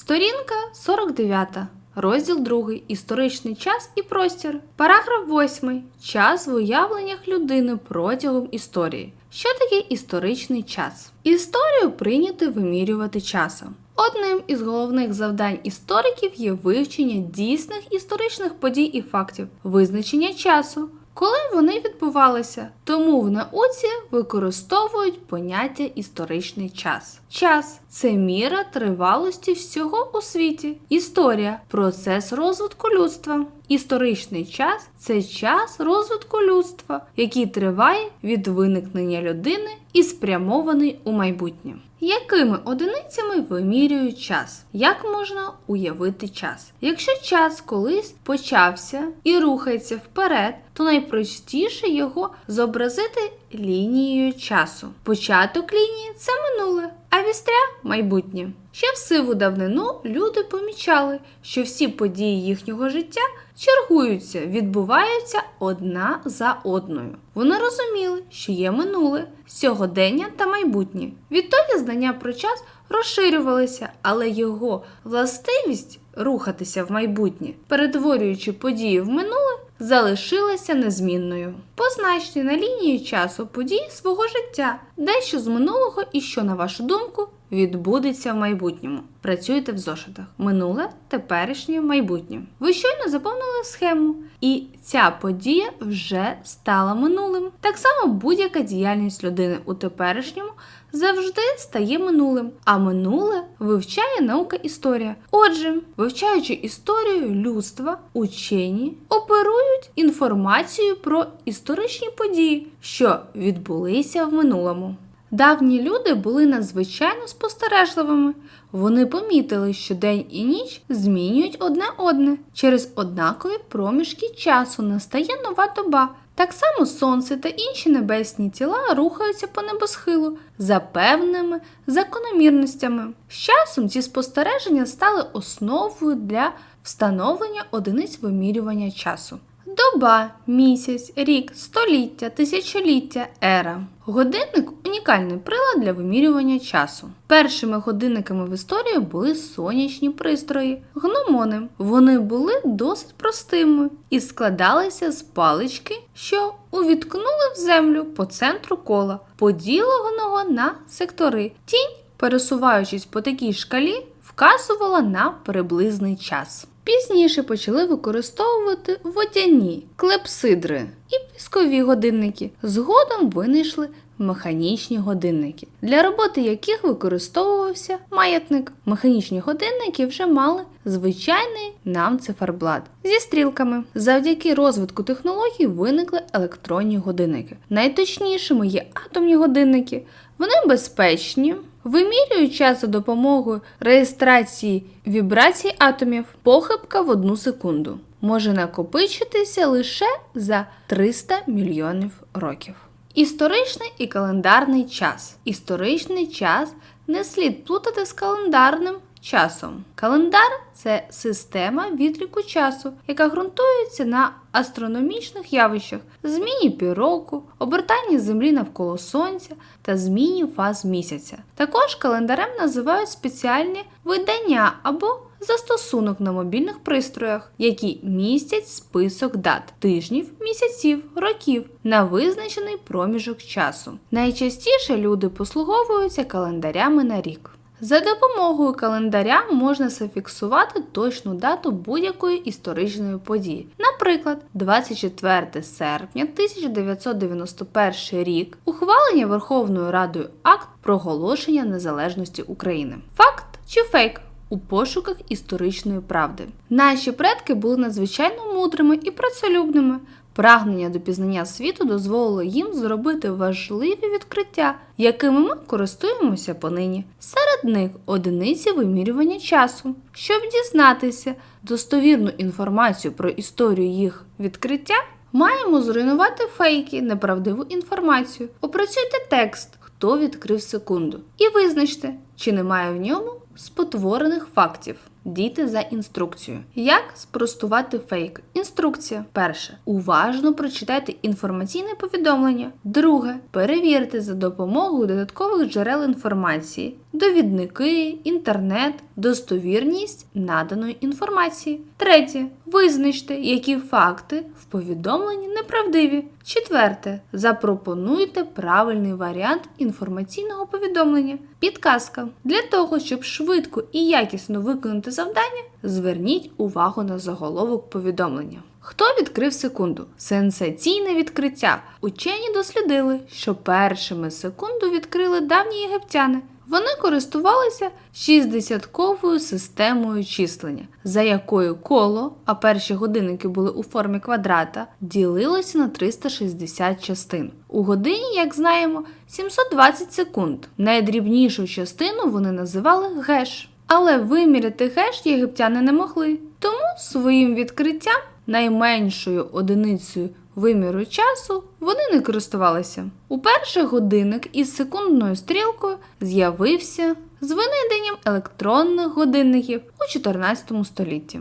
Сторінка 49. Розділ 2. Історичний час і простір. Параграф 8. Час в уявленнях людини протягом історії. Що таке історичний час? Історію прийнято вимірювати часом. Одним із головних завдань істориків є вивчення дійсних історичних подій і фактів, визначення часу, коли вони відбувалися. Тому в науці використовують поняття історичний час. Час це міра тривалості всього у світі. Історія процес розвитку людства. Історичний час це час розвитку людства, який триває від виникнення людини і спрямований у майбутнє. Якими одиницями вимірюють час? Як можна уявити час? Якщо час колись почався і рухається вперед, то найпростіше його зобразити лінією часу. Початок лінії це минуле, а вістря майбутнє. Ще в сиву давнину люди помічали, що всі події їхнього життя чергуються, відбуваються одна за одною. Вони розуміли, що є минуле, сьогодення та майбутнє. Відтоді знання про час розширювалися, але його властивість рухатися в майбутнє, перетворюючи події в минуле, залишилася незмінною. Позначте на лінії часу події свого життя, дещо з минулого і що, на вашу думку, відбудеться в майбутньому. Працюйте в зошитах. Минуле, теперішнє, майбутнє. Ви щойно заповнили схему, і ця подія вже стала минулим. Так само будь-яка діяльність людини у теперішньому завжди стає минулим, а минуле вивчає наука історія. Отже, вивчаючи історію людства, учені оперують інформацією про історичні події, що відбулися в минулому. Давні люди були надзвичайно спостережливими. Вони помітили, що день і ніч змінюють одне одне. Через однакові проміжки часу настає нова доба. Так само сонце та інші небесні тіла рухаються по небосхилу за певними закономірностями. З часом ці спостереження стали основою для встановлення одиниць вимірювання часу. Доба, місяць, рік, століття, тисячоліття, ера. Годинник унікальний прилад для вимірювання часу. Першими годинниками в історії були сонячні пристрої, гномони. Вони були досить простими і складалися з палички, що увіткнули в землю по центру кола, поділеного на сектори. Тінь, пересуваючись по такій шкалі, вказувала на приблизний час. Пізніше почали використовувати водяні клепсидри і піскові годинники. Згодом винайшли механічні годинники, для роботи яких використовувався маятник. Механічні годинники вже мали звичайний нам циферблат зі стрілками. Завдяки розвитку технологій виникли електронні годинники. Найточнішими є атомні годинники. Вони безпечні, вимірюють час за допомогою реєстрації вібрацій атомів, похибка в одну секунду. Може накопичитися лише за 300 мільйонів років. Історичний і календарний час. Історичний час не слід плутати з календарним часом. Календар це система відліку часу, яка ґрунтується на астрономічних явищах, зміні півроку, обертанні Землі навколо Сонця та зміні фаз місяця. Також календарем називають спеціальні видання або застосунок на мобільних пристроях, які містять список дат, тижнів, місяців, років на визначений проміжок часу. Найчастіше люди послуговуються календарями на рік. За допомогою календаря можна зафіксувати точну дату будь-якої історичної події. Наприклад, 24 серпня 1991 рік ухвалення Верховною Радою акт проголошення незалежності України. Факт чи фейк? У пошуках історичної правди. Наші предки були надзвичайно мудрими і працелюбними. Прагнення до пізнання світу дозволило їм зробити важливі відкриття, якими ми користуємося понині. Серед них одиниці вимірювання часу. Щоб дізнатися достовірну інформацію про історію їх відкриття, маємо зруйнувати фейки, неправдиву інформацію. Опрацюйте текст, хто відкрив секунду, і визначте, чи немає в ньому спотворених фактів. Дійте за інструкцією. Як спростувати фейк? Інструкція. Перше. Уважно прочитайте інформаційне повідомлення. Друге. Перевірте за допомогою додаткових джерел інформації, довідники, інтернет, достовірність наданої інформації. Третє. Визначте, які факти в повідомленні неправдиві. Четверте. Запропонуйте правильний варіант інформаційного повідомлення. Підказка. Для того, щоб швидко і якісно виконати завдання, зверніть увагу на заголовок повідомлення. Хто відкрив секунду? Сенсаційне відкриття. Учені дослідили, що першими секунду відкрили давні єгиптяни. Вони користувалися 60-ковою системою числення, за якою коло, а перші годинники були у формі квадрата, ділилося на 360 частин. У годині, як знаємо, 720 секунд. Найдрібнішу частину вони називали геш. Але виміряти геш єгиптяни не могли. Тому своїм відкриттям найменшою одиницею виміру часу вони не користувалися. Уперше годинник із секундною стрілкою з'явився з винайденням електронних годинників у 14 столітті.